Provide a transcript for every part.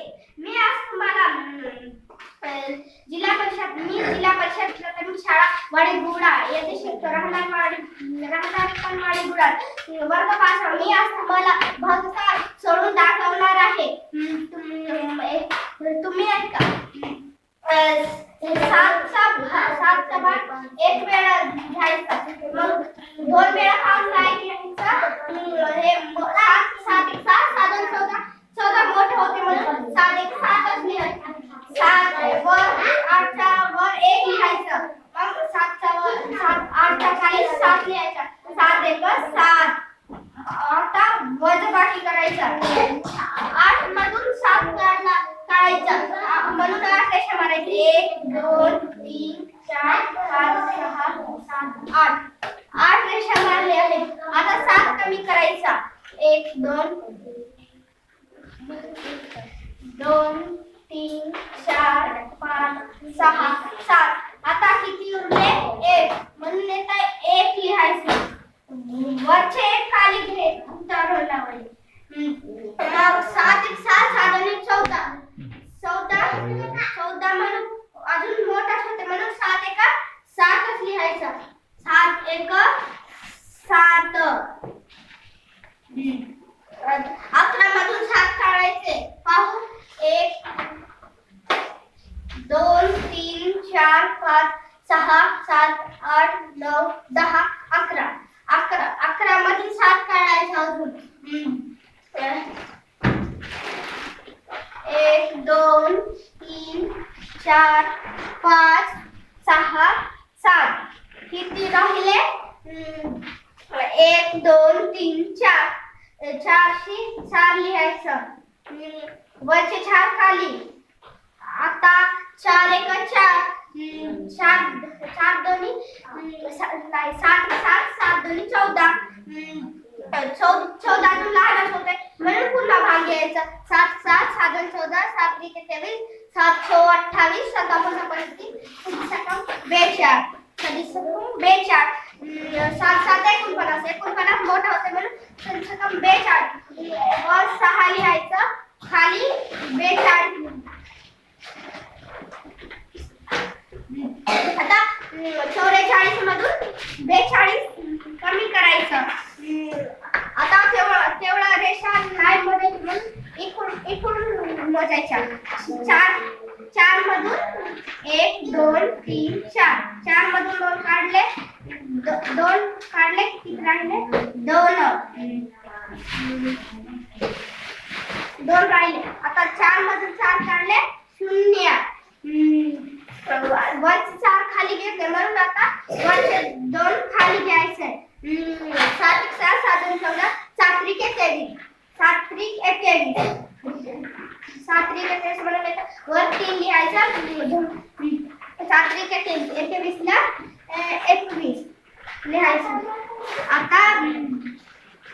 वाडके मी आज तुम्हाला जिल्हा परिषद मी जिल्हा परिषद प्राथमिक शाळा वाडी गुडा येथे शिकतो राहणार वाडी राहणार पण वाडी गुडा वर्ग पाच मी आज तुम्हाला भक्ता सोडून दाखवणार आहे अं, तुम- अं, तुम्ही ऐका अं, सातचा भा- सातचा भाग एक वेळा घ्यायचा मग दोन वेळा खाऊन काय घ्यायचा अं, हे म- सात सात एक सात सात दोन चौदा चौदा मोठे होते म्हणून सात एक सातच लिहायचं सात वर आठच्या वर एक लिहायचं मग सातच्या वर सात आठच्या खाली सात लिहायचा सात एक सात आता वजबाकी करायचा. आठ मधून सात काढायचा. म्हणून आठ रेषा मारायची? एक दोन तीन चार पाच सहा सात आठ. आठ रेषा मारले आहेत आता सात कमी करायचा. एक दोन दोन तीन चार पाच सहा सात. आता किती उरले? एक. म्हणून येता एक लिहायचं वरचे एक खाली घे उतारून लावायचे मग सात एक सात सात आणि चौदा चौदा चौदा म्हणून अजून मोठा होते म्हणून सात एका सातच लिहायचा सात एक सात. अकरा मधून सात काढायचे. पाहू. एक दोन तीन चार पाच सहा सात आठ नऊ दहा अकरा. अकरा. अकरा मधून सात काढायचा अजून. हम्म. एक दोन तीन चार पाच सहा सात. किती राहिले? एक दोन तीन चार. चारशे चार लिहायचं. वरचे चार खाली. आता चार एक चार. चार चार दोन्ही. नाही सात सात सात दोन्ही चौदा. चौ चौदा अजून लहानच होते. म्हणून पुन्हा भाग घ्यायचा सात सात सात दोन चौदा सात त्रिक तेवीस सात सो अठ्ठावीस सात पंधरा पंचवीस सकाम बेचाळ सदीस बेचाळ. सात सात सात एकोणपन्नास एकोणपन्नास मोठा होते म्हणून सकम बेचाळ. वर सहा लिहायचं. खाली बेचाळ. आता चौवेचाळीस मधून बेचाळीस कमी करायचं. आता तेवढा तेवढा रेषा नाही मध्ये म्हणून इकडून इकडून मोजायच्या. चार चार मधून एक दोन तीन चार. चार मधून दोन काढले. दो- दोन काढले. किती राहिले? दोन. दोन राहिले. आता चार मधून चार काढले. शून्य. हम्म, वरचे चार खाली घेतले. म्हणून आता वरचे दोन खाली घ्यायचे. हम्म, सात एक सात सात चौदा सात्रिक एकेरी. तेवीस एकेरी. सात त्रिक एकवीस म्हणून येतं वर तीन लिहायचं हम्म, सात त्रिक एकवीस अं, एकवीस लिहायचं आता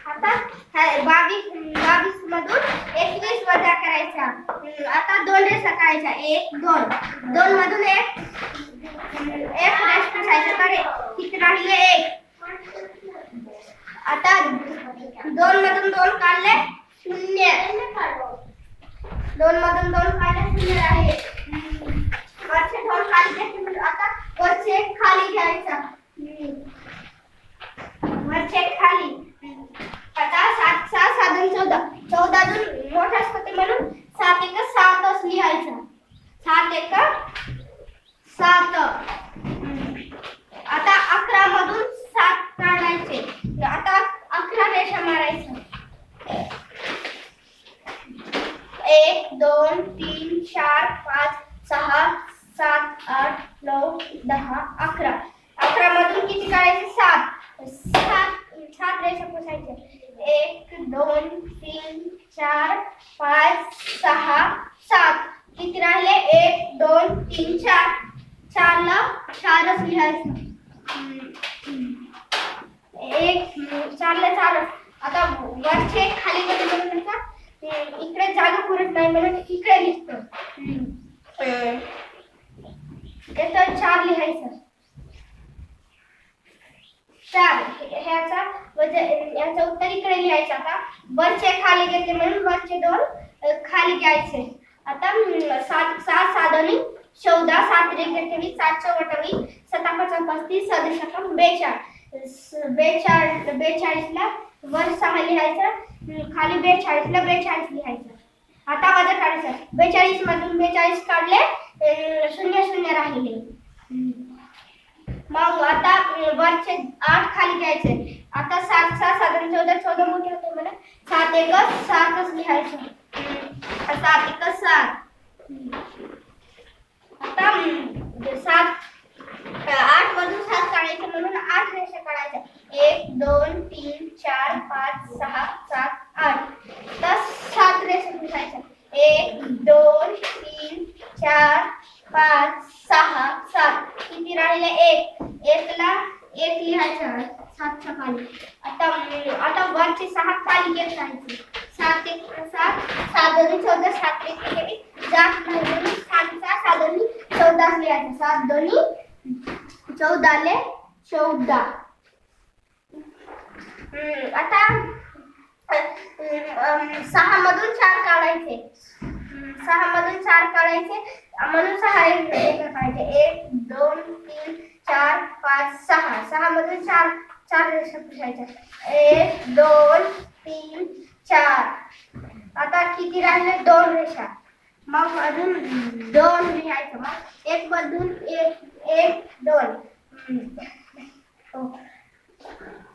आता हा- बावीस बावीस मधून एकवीस वजा करायचा। हम्म, आता दोन रेषा काढायच्या एक दोन। दोन मधून एक एक रेष पुसायचं तर एक. किती राहिले? एक. आता दोन मधून दोन काढले शून्य. दोन मधून दोन काढले शून्य आहे. वरचे दोन खाली आता वरचे खाली घ्यायचा हम्म. वरचे एक खाली हम्म. आता सात सहा सात दोन चौदा चौदा अजून मोठा असतो म्हणून सात एक सातच लिहायचा सात एक सात हम्म. आता अकरा मधून सात काढायचे आता अकरा रेषा मारायचं एक दोन तीन चार पाच सहा सात आठ नऊ दहा अकरा अकरा मधून किती काढायचे सात सात सात एक दोन तीन चार पाच सहा सात. किती राहिले? एक दोन तीन चार. चारला चारच लिहायचं. एक चारला चारच. आता वरचे खाली मध्ये ते इकडे जागा पुरत नाही म्हणून इकडे लिहितो. इथं चार लिहायचं. चार. ह्याचा याचा उत्तर इकडे लिहायचं आता. वरचे खाली घेतले म्हणून वरचे दोन खाली घ्यायचे. आता सात सात साधनी चौदा सात रेख अठ्ठावीस सात चौक अठ्ठावीस सतापाचा पस्तीस सदुशकम बेचाळीस. बेचाळ बेचाळीसला वर सहा लिहायचं. खाली बेचाळीसला बेचाळीस लिहायचं. आता वजा काढायचं. बेचाळीस मधून बेचाळीस काढले शून्य शून्य राहिले. मग आता वरचे आठ खाली घ्यायचे. आता सात सात साधारण चौदा चौदा मोठे होते म्हणा. सात एक सातच लिहायचं. सात एक सात. आता सात आठ मधून सात काढायचे म्हणून आठ रेषा काढायच्या. एक दोन तीन चार पाच सहा सात आठ. तर सात रेषा लिहायच्या. एक दोन तीन चार पाच सहा सात. किती राहिले? एक. एकला एक लिहायचं. सातच्या खाली आता आता वरचे सहा खाली घेत राहायचे सात एक सात. सात दोन्ही चौदा सात एक तेवीस जास्त नाही. सातचा सात दोन्ही चौदा लिहायचं. सात दोन्ही चौदाले चौदा. हम्म, आता सहा मधून चार काढायचे. सहा मधून चार काढायचे. म्हणून सहा एक एक काढायचे एक दोन तीन चार पाच सहा. सहा मधून चार चार रेषा पुसायच्या एक दोन तीन चार. आता किती राहिले? दोन रेषा. मग अजून दोन लिहायचं. मग एक मधून एक एक दोन. हो.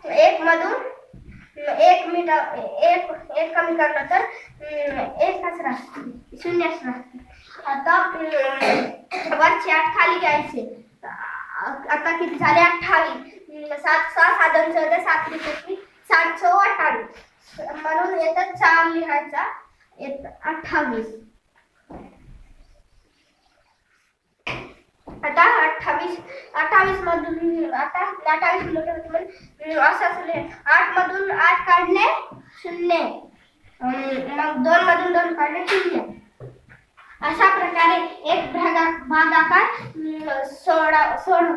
एक मधून एक मीटर एक एक कमी करलं तर एक कचरा शून्य शून्यच आता वरचे आठ खाली घ्यायचे. आता किती झाले? अठ्ठावीस. सात सहा साधन चौदा सात त्रिशेकी सात चौ अठ्ठावीस. म्हणून येतात चार लिहायचा. येत अठ्ठावीस. आता अठ्ठावीस. अठ्ठावीस मधून आता अठ्ठावीस किलोमीटर असं असं आठ मधून आठ काढले शून्य. मग दोन मधून दोन काढले शून्य. अशा प्रकारे एक भागाकार सोडा सोड